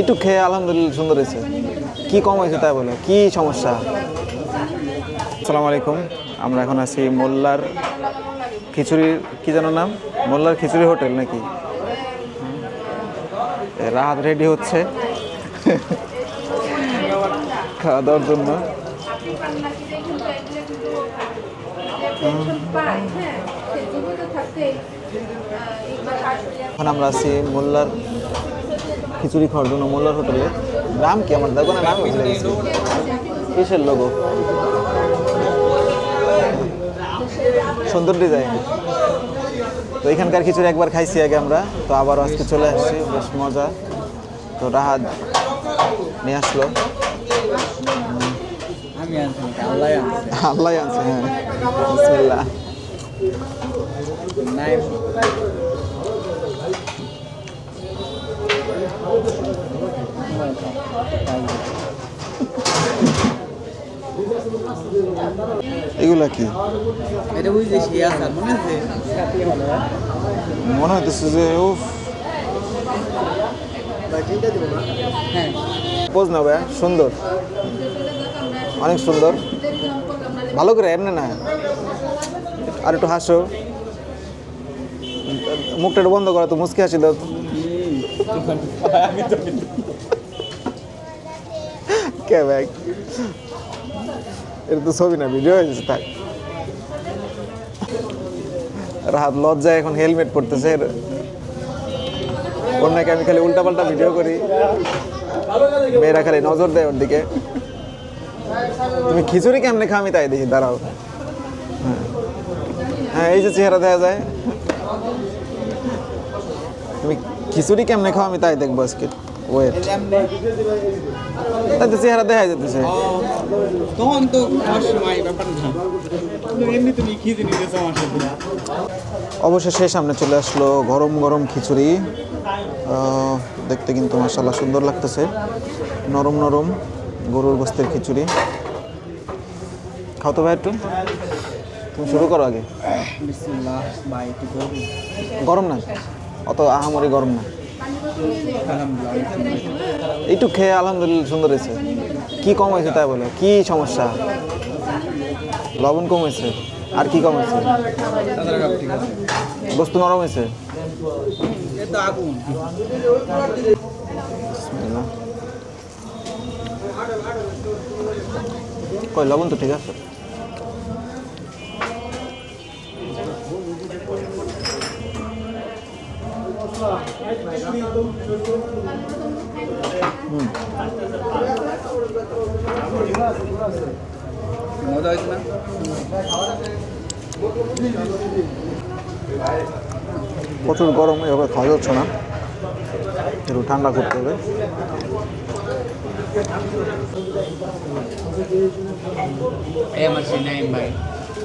একটু খেয়ে আলহামদুলিল্লাহ সুন্দর হয়েছে। কি কম হয়েছে তাই বলো? কি সমস্যা? আসসালামু আলাইকুম আমরা এখন আছি মোল্লার খিচুড়ির কি যেন নাম? মোল্লার খিচুড়ি হোটেল নাকি? এ, রাহাত রেডি হচ্ছে। খাওয়া দাওয়ার জন্য। এখন আমরা আছি মোল্লার খিচুড়ি খাওয়ার জন্য মোল্লার হোটেলে নাম কি আমার? দোকানের নাম কিসের লোগো সুন্দর ডিজাইন তো এখানকার খিচুড়ি একবার খাইছি আগে আমরা। তো আবার আজকে চলে আসছি বেশ মজা। তো রাহাত নিয়ে আসলো। আল্লাহ আনছে। হ্যাঁ। বিসমিল্লাহ। এগুলা কি? মনে আছে? মনে হইতেছে যে উফ। হ্যাঁ। পোজ না ভাইয়া সুন্দর। অনেক সুন্দর। ভালো করে এমনি না। আর একটু হাসো। মুখটা একটু বন্ধ করা তো মুসকে হাসিল কে ব্যাগ এটা তো ছবি না ভিডিও হয়েছে থাক। রাহাত লজ্জায় এখন হেলমেট পরতেছে ওর নাকি আমি খালি উল্টাপাল্টা ভিডিও করি। মেয়েরা খালি নজর দেয় ওর দিকে। তুমি খিচুড়ি কেমনে খাও আমি তাই দেখি, দাঁড়াও। হ্যাঁ এই যে চেহারা দেখা যায়। তুমি খিচুড়ি কেমনে খাও আমি তাই দেখব আজকে। ওয়েট তাই তো চেহারা দেখা যেতেছে তখন তো আমার সময় ব্যাপার না। এমনি তুমি খিদে নিতেছো আমার সাথে। অবশেষে সামনে চলে আসলো গরম গরম খিচুড়ি। দেখতে কিন্তু মাসাল্লাহ সুন্দর লাগতেছে। নরম নরম গরুর গোস্তের খিচুড়ি। খাও তো ভাই একটু। তুমি শুরু করো আগে। গরম না অত আহামরি গরম না। একটু খেয়ে আলহামদুলিল্লাহ সুন্দর হয়েছে। কি কম হয়েছে তাই বলো? কি সমস্যা? লবণ কম হয়েছে। আর কি কম হয়েছে? বস্তু নরম হয়েছে। কই, লবণ তো ঠিক আছে। মজা হয়েছে না প্রচুর গরম এভাবে খাওয়া যাচ্ছে না একটু ঠান্ডা করতে হবে এই আমার সেই নাইম ভাই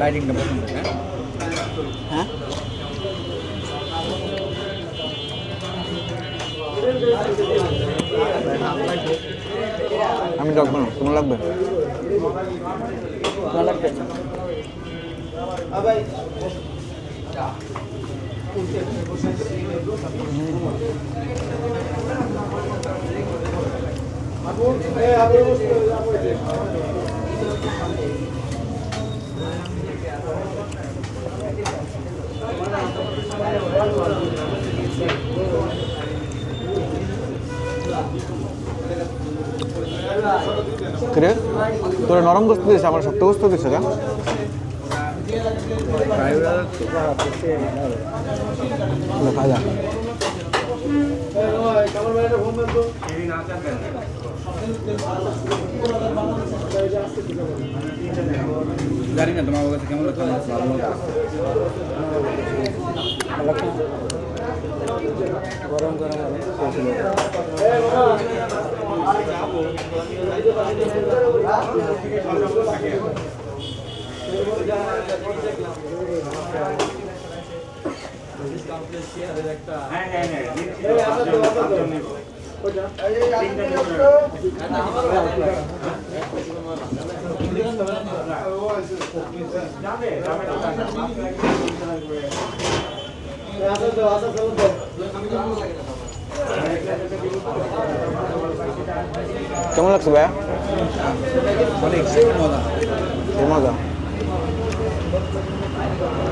লাইটিংটা পছন্দ হ্যাঁ হ্যাঁ আমি ডাকবো না তোমার লাগবে ভালো লাগবে কিরে তোরা নরম গোস্ত দিয়েছে আমার শক্ত গোস্ত দিয়েছে গা দেখা যাক জানি না তোমার কাছে কেমন লাগছে আমার ভালো লাগছে কেমন লাগছে ভাইয়া অনেক মজা খুব মজা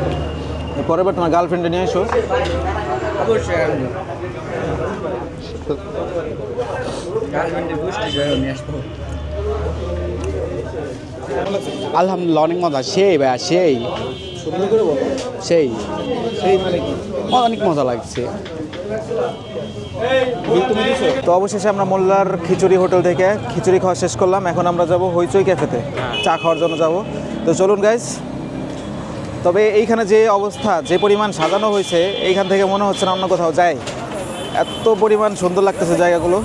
এর পরের বার তোমার গার্লফ্রেন্ডে নিয়ে এসো। আলহামদুলিল্লাহ অনেক মজা। সেই ভাইয়া সেই। সুন্দর করে বলো সেই। সেই মানে কি অনেক মজা লাগছে। তো অবশেষে আমরা মোল্লার খিচুড়ি হোটেল থেকে খিচুড়ি খাওয়া শেষ করলাম। এখন আমরা যাব হইচই ক্যাফেতে। চা খাওয়ার জন্য যাব। তো চলুন গাইজ তবে এইখানে যে অবস্থা, যে পরিমাণ সাজানো হয়েছে, এইখান থেকে মনে হচ্ছে না অন্য কোথাও যায়। এত পরিমাণ সুন্দর লাগতেছে জায়গাগুলো।